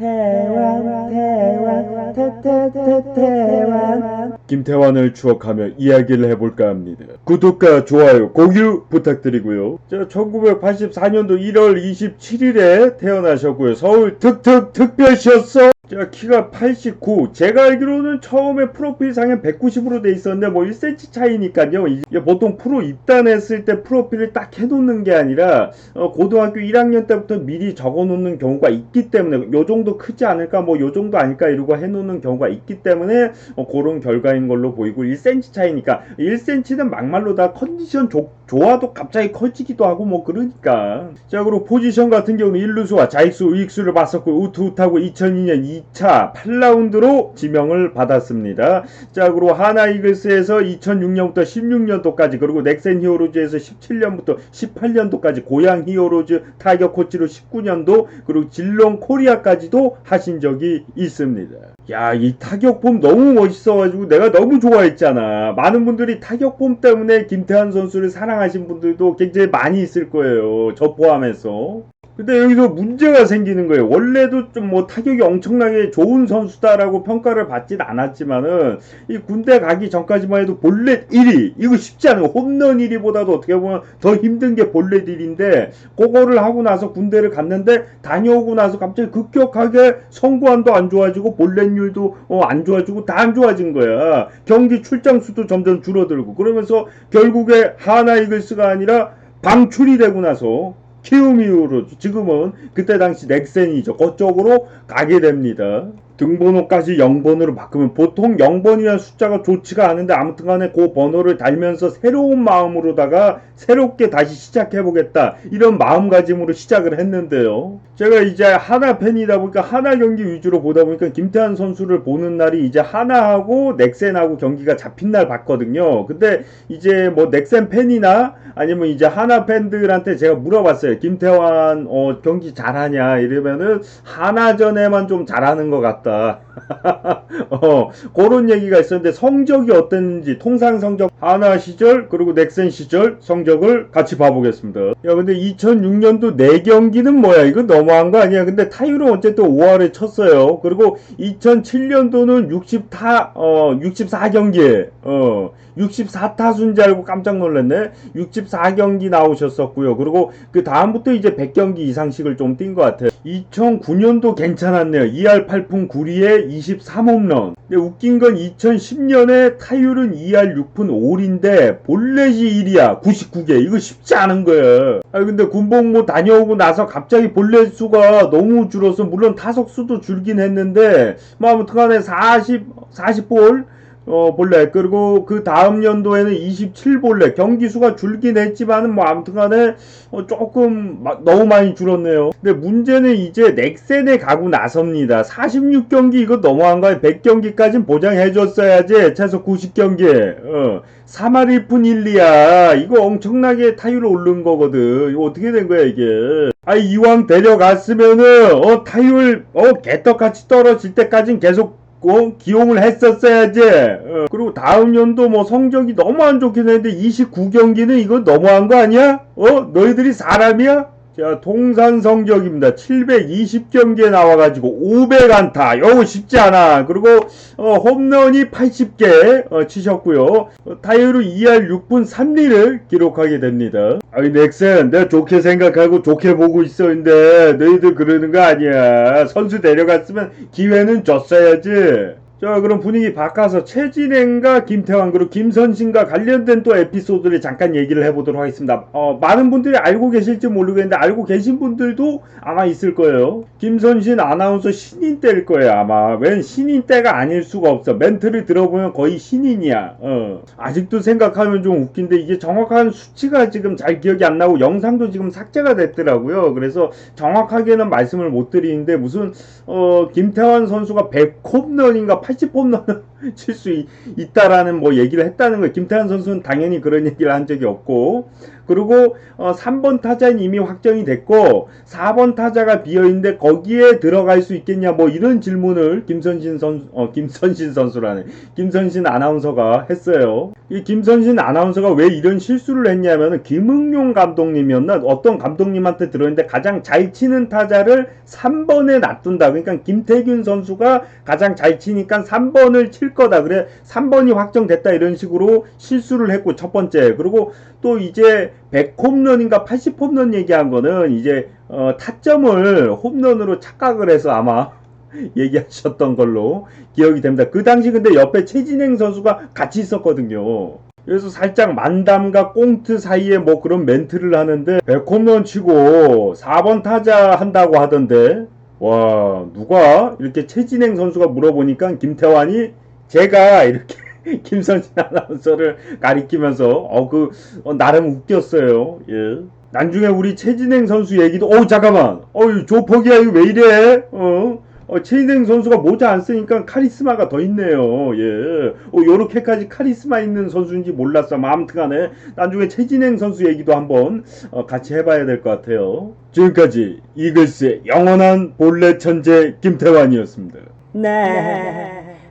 태완 태완 태태태 태완 김태환을 추억하며 이야기를 해볼까 합니다. 구독과 좋아요, 공유 부탁드리고요. 자, 1984년도 1월 27일에 태어나셨고요. 서울 특특 특별시였어. 자, 키가 89. 제가 알기로는 처음에 프로필상에 190으로 돼 있었는데 뭐 1cm 차이니까요. 이게 보통 프로 입단했을 때 프로필을 딱 해놓는 게 아니라 어, 고등학교 1학년 때부터 미리 적어놓는 경우가 있기 때문에 요 정도 크지 않을까 뭐 요 정도 아닐까 이러고 해놓는 경우가 있기 때문에 어, 그런 결과인 걸로 보이고 1cm 차이니까 1cm는 막말로 다 컨디션 좋, 좋아도 갑자기 커지기도 하고 뭐 그러니까 자 그리고 포지션 같은 경우는 1루수와 자익수 우익수를 봤었고 우투우타고 2002년 2차 8라운드로 지명을 받았습니다 자 그리고 하나 이글스에서 2006년부터 16년도까지 그리고 넥센 히어로즈에서 17년부터 18년도까지 고양 히어로즈 타격 코치로 19년도 그리고 질롱 코리아까지도 하신 적이 있습니다. 야, 이 타격폼 너무 멋있어가지고 내가 너무 좋아했잖아. 많은 분들이 타격폼 때문에 김태환 선수를 사랑하신 분들도 굉장히 많이 있을 거예요. 저 포함해서. 근데 여기서 문제가 생기는 거예요. 원래도 좀 뭐 타격이 엄청나게 좋은 선수다라고 평가를 받진 않았지만은 이 군대 가기 전까지만 해도 볼넷 1위 이거 쉽지 않아요. 홈런 1위보다도 어떻게 보면 더 힘든 게 볼넷 1위인데 그거를 하고 나서 군대를 갔는데 다녀오고 나서 갑자기 급격하게 성구안도 안 좋아지고 볼넷률도 어, 안 좋아지고 다 안 좋아진 거야. 경기 출장 수도 점점 줄어들고 그러면서 결국에 하나 이글스가 아니라 방출이 되고 나서 키움이후로 지금은 그때 당시 넥센이죠. 그쪽으로 가게 됩니다. 등번호까지 0번으로 바꾸면 보통 0번이라는 숫자가 좋지가 않은데 아무튼 간에 그 번호를 달면서 새로운 마음으로다가 새롭게 다시 시작해보겠다. 이런 마음가짐으로 시작을 했는데요. 제가 이제 하나 팬이다 보니까 하나 경기 위주로 보다 보니까 김태환 선수를 보는 날이 이제 하나하고 넥센하고 경기가 잡힌 날 봤거든요. 근데 이제 뭐 넥센 팬이나 아니면 이제 하나 팬들한테 제가 물어봤어요. 김태환 어, 경기 잘하냐? 이러면은 하나전에만 좀 잘하는 것 같다 어, 그런 얘기가 있었는데 성적이 어땠는지 통상 성적 하나 시절 그리고 넥센 시절 성적을 같이 봐보겠습니다. 야 근데 2006년도 4경기는 뭐야 이거 너무한 거 아니야? 근데 타율은 어쨌든 5할에 쳤어요. 그리고 2007년도는 64 어, 64경기에 어 64타수인 줄 알고 깜짝 놀랐네. 64경기 나오셨었고요. 그리고 그 다음부터 이제 100경기 이상씩을 좀 뛴 것 같아요. 2009년도 괜찮았네요. 2할 8푼 9리에 23홈런. 근데 웃긴 건 2010년에 타율은 2할 6푼 5리인데 볼넷이 1이야. 99개. 이거 쉽지 않은 거예요. 아 근데 군복무 다녀오고 나서 갑자기 볼넷 수가 너무 줄어서 물론 타석 수도 줄긴 했는데 뭐 아무튼 간에 40 40볼 어, 볼넷. 그리고 그 다음 연도에는 27볼넷. 경기 수가 줄긴 했지만은 뭐 아무튼 간에 어, 조금 마- 너무 많이 줄었네요. 근데 문제는 이제 넥센에 가고 나섭니다. 46경기 이거 너무한 거야. 100경기까진 보장해줬어야지. 최소 90경기. 어. 3할 1푼 1리야. 이거 엄청나게 타율 오른 거거든. 이거 어떻게 된 거야, 이게. 아, 이왕 데려갔으면은, 어, 타율, 어, 개떡같이 떨어질 때까진 계속 어, 기용을 했었어야지. 어, 그리고 다음 연도 뭐 성적이 너무 안 좋긴 했는데 29경기는 이거 너무한 거 아니야? 어? 너희들이 사람이야? 자, 통산 성적입니다. 720경기에 나와가지고 500안타. 이거 쉽지 않아. 그리고 어, 홈런이 80개 어, 치셨고요. 어, 타율은 2할 6분 3리를 기록하게 됩니다. 아이 넥센 내가 좋게 생각하고 좋게 보고 있었는데 너희들 그러는 거 아니야. 선수 데려갔으면 기회는 줬어야지. 자 그럼 분위기 바꿔서 최진행과 김태환 그리고 김선신과 관련된 또 에피소드를 잠깐 얘기를 해보도록 하겠습니다. 어, 많은 분들이 알고 계실지 모르겠는데 알고 계신 분들도 아마 있을 거예요. 김선신 아나운서 신인 때일 거예요 아마. 웬 신인 때가 아닐 수가 없어. 멘트를 들어보면 거의 신인이야. 어. 아직도 생각하면 좀 웃긴데 이게 정확한 수치가 지금 잘 기억이 안 나고 영상도 지금 삭제가 됐더라고요. 그래서 정확하게는 말씀을 못 드리는데 무슨 어, 김태환 선수가 100홈런인가 80홈런을 칠 수 있다라는 뭐 얘기를 했다는 거예요. 김태환 선수는 당연히 그런 얘기를 한 적이 없고 그리고 어, 3번 타자는 이미 확정이 됐고 4번 타자가 비어 있는데 거기에 들어갈 수 있겠냐 뭐 이런 질문을 김선신 선수 어 김선신 선수라네. 김선신 아나운서가 했어요. 이 김선신 아나운서가 왜 이런 실수를 했냐면은 김응용 감독님이었나 어떤 감독님한테 들었는데 가장 잘 치는 타자를 3번에 놔둔다. 그러니까 김태균 선수가 가장 잘 치니까 3번을 칠 거다. 그래 3번이 확정됐다 이런 식으로 실수를 했고 첫 번째. 그리고 또 이제 100홈런인가 80홈런 얘기한 거는 이제 어, 타점을 홈런으로 착각을 해서 아마 얘기하셨던 걸로 기억이 됩니다. 그 당시 근데 옆에 최진행 선수가 같이 있었거든요. 그래서 살짝 만담과 꽁트 사이에 뭐 그런 멘트를 하는데 100홈런 치고 4번 타자 한다고 하던데 와 누가 이렇게 최진행 선수가 물어보니까 김태환이 제가 이렇게 김선진 아나운서를 가리키면서 어그 나름 웃겼어요. 예. 나중에 우리 최진행 선수 얘기도 어 잠깐만 어이 조폭이야 이거 왜 이래 어 어, 최인행 선수가 모자 안 쓰니까 카리스마가 더 있네요. 예. 어, 요렇게까지 카리스마 있는 선수인지 몰랐어. 뭐 아무튼 간에 나중에 최진행 선수 얘기도 한번 어, 같이 해봐야 될 것 같아요. 지금까지 이글스의 영원한 본래 천재 김태환이었습니다. 나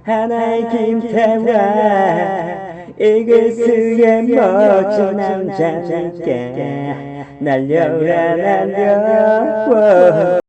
하나의 김태환 이글스의 멋진 남자니까 날려라 날려